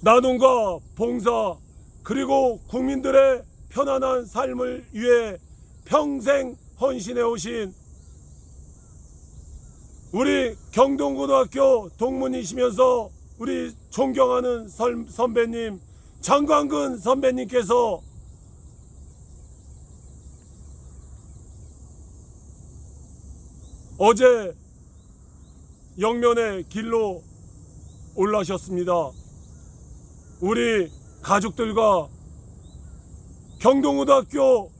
나눔과 봉사 그리고 국민들의 편안한 삶을 위해 평생 헌신해 오신 우리 경동고등학교 동문이시면서 우리 존경하는 설- 선배님 장광근 선배님께서 어제 영면의 길로 올라셨습니다. 우리 가족들과 경동고등학교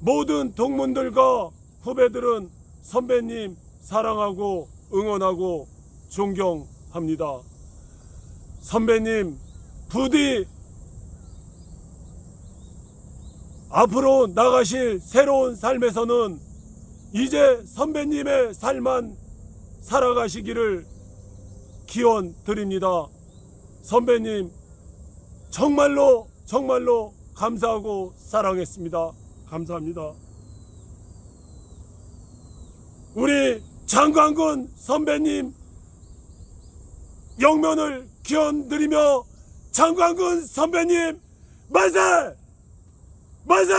모든 동문들과 후배들은 선배님 사랑하고 응원하고 존경합니다. 선배님 부디 앞으로 나가실 새로운 삶에서는 이제 선배님의 삶만 살아가시기를 기원 드립니다. 선배님 정말로 정말로 감사하고 사랑했습니다. 감사합니다. 우리 장광근 선배님 영면을 기원 드리며 장광근 선배님 만세! 만세!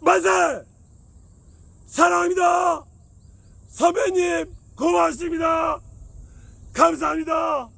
만세! 사랑합니다. 선배님 고맙습니다. 감사합니다.